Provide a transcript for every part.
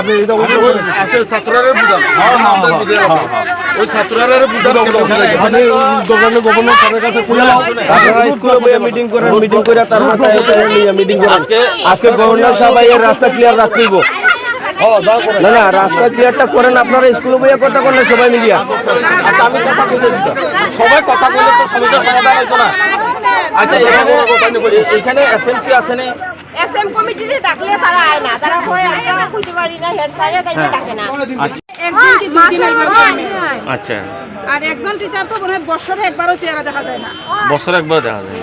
আপনি এটা ওই আছে ছাত্ররা বুঝান। আমাদের বুঝে। আছে ওই ছাত্ররা বুঝান আপনি গভর্নর গভর্নর স্যারের কাছে শুনে নাও স্কুলে বইয়ে মিটিং করেন মিটিং করে তার ভাষায় মিটিং করেন। আজকে আজকে গভর্নর রাস্তা ক্লিয়ার রাখতেইব না না রাস্তা ক্লিয়ারটা করেন আপনারা স্কুলে বইয়ে কথা করলে সবাই মিলিয়া। আচ্ছা আমি কথা বলতেছি সবাই কথা বলে তো সমস্যার সমাধান না। আচ্ছা এখানে এখানে এসএমসি আছে না? এসএম কমিটিতে ডাকলে তারা আয় না তারা হয় আমরা কইতে পারি না হেড স্যারে তাই ডাকে না একদিন কি দুই দিন একবার আচ্ছা আর একজন টিচার তো মানে বছরে একবারও চেহারা দেখা যায় না বছর একবার দেখা যায়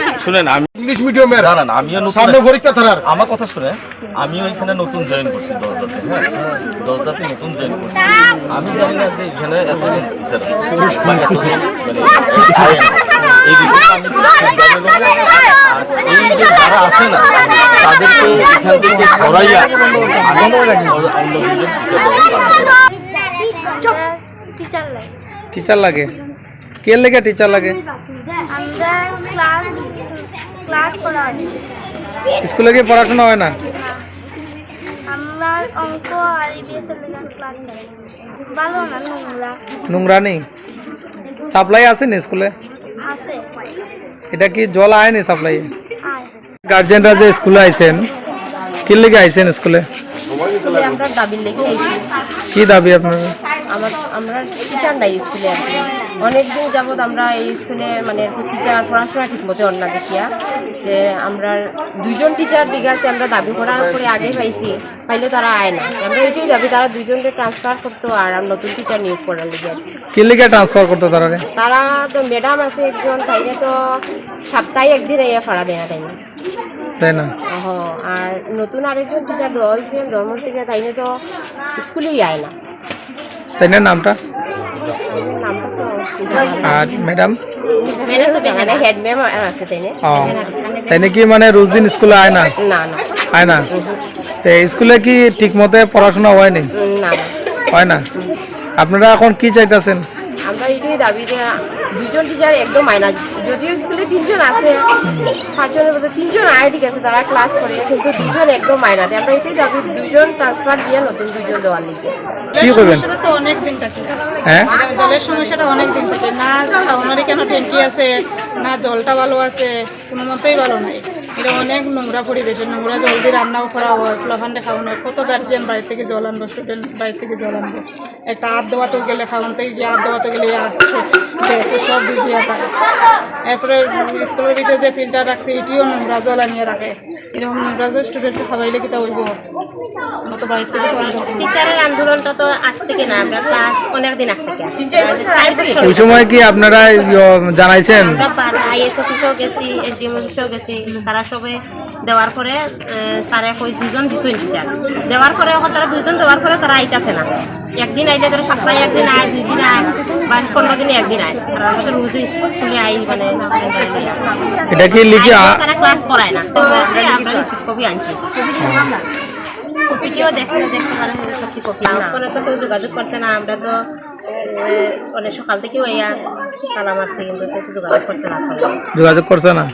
না। শুনেন আমি ইংলিশ দাঁড়ান আমিও নতুন সামনে পরীক্ষা তারার আমার কথা শুনে আমিও এখানে নতুন জয়েন করছি দশদাতে হ্যাঁ দশদাতে নতুন জয়েন করছি আমি জানি না যে এখানে এতদিন টিচার মানে যারা আসে না তাদেরকে এখান থেকে সরাইয়া আমি অন্য দুজন টিচার টিচার লাগে টিচার লাগে কে লেগে টিচার লাগে আমরা ক্লাস ক্লাস করা হয় স্কুলে কি পড়াশোনা হয় না আমরা অঙ্ক আর ইবিএস এর লেগে ক্লাস করি ভালো না? নোংরা নোংরা নেই? সাপ্লাই আছে না স্কুলে? আছে। এটা কি জল আয়নি সাপ্লাই আয় গার্জেনরা যে স্কুলে আইছেন কি লেগে আইছেন স্কুলে? আমরা দাবির লেগে আইছি। কি দাবি আপনার? আমার আমরা টিচার নাই স্কুলে আর কি। অনেকদিন যাবৎ আমরা এই স্কুলে মানে টিচার পড়াশোনা ঠিক মতো অন্য দেখিয়া। যে আমরা দুইজন টিচার ঠিক আছে আমরা দাবি করার পরে আগে পাইছি। পাইলে তারা আয় না। আমরা এটাই দাবি তারা দুইজনকে ট্রান্সফার করতো আর নতুন টিচার নিয়োগ করার লেগে। কি। লেগে ট্রান্সফার করতে তারা তারা তো ম্যাডাম আছে একজন তাইলে তো সপ্তাহে একদিন এই ভাড়া দেয় না তাই না। তাই না? আর নতুন আরেকজন টিচার দেওয়া হয়েছে ধর্ম থেকে তাইলে তো স্কুলেই আয় না। তাই না নামটা। আর ম্যাডাম? তাই মানে রোজ দিন স্কুলে আয় না? না না। আয় না? তো স্কুলে কি ঠিক মতে পড়াশোনা না। হয় না? আপনারা এখন কি চাইতেছেন? আমরা এটাই দাবি যে দুজন টিচার একদম আয় না যদিও স্কুলে তিনজন আছে পাঁচজনের মধ্যে তিনজন আয় ঠিক আছে তারা ক্লাস করে কিন্তু দুজন একদম আয় না আমরা এটাই দাবি দুজন ট্রান্সফার দিয়ে নতুন দুজন দেওয়ার করবেন সমস্যাটা তো অনেক দিন থাকে। হ্যাঁ? জলের সমস্যাটা অনেক দিন থাকে। না খাওয়ানোরই কেন ট্যাঙ্কি আছে না জলটা ভালো আছে কোনো মতেই ভালো নাই। এটা অনেক নোংরা পরিবেশ নোংরা জল দিয়ে রান্নাও করা হয় ফ্লাফান্ডে খাওয়ানো হয়। কত গার্জিয়ান বাড়ি থেকে জল আনব স্টুডেন্ট বাড়ি থেকে জল আনব। একটা হাত দেওয়াতে গেলে খাওয়ান থেকে গিয়ে হাত দেওয়াতে গেলে গ্যাস সব বিজি আছে এরপরে স্কুলের ভিতরে যে ফিল্টার রাখছে এটিও নোংরা জল আনিয়ে রাখে। এরকম নোংরা জল স্টুডেন্টকে খাওয়াইলে কি তা হইব? মতো বাড়ি থেকে তো আনব। টিচারের আন্দোলনটা তো আজ থেকে না আমরা ক্লাস অনেক দিন আগ থেকে ওই সময় কি আপনারা ইয়ে জানাইছেন? আইএস অফিসেও গেছি এসডিএম অফিসেও গেছি তারা সবে দেওয়ার পরে তারা কই দুজন দিছুন টিচার দেওয়ার পরে এখন তারা দুজন দেওয়ার পরে তারা আইতাছে না। একদিন আইলে তারা সপ্তাহে একদিন আয় দুই দিন আয় বা পনেরো দিনে একদিন আয়। আর আমরা তো রোজই স্কুলে আই মানে এটা কি লিখে তারা ক্লাস করায় না। তো আমরা কপি আনছি। কপিটিও দেখতে দেখতে পারেন সত্যি কপি করে তো কেউ যোগাযোগ করছে না। আমরা তো অনেক সকাল থেকেও ইয়া তালা মারছে কিন্তু যোগাযোগ করছে না। যোগাযোগ করছে না?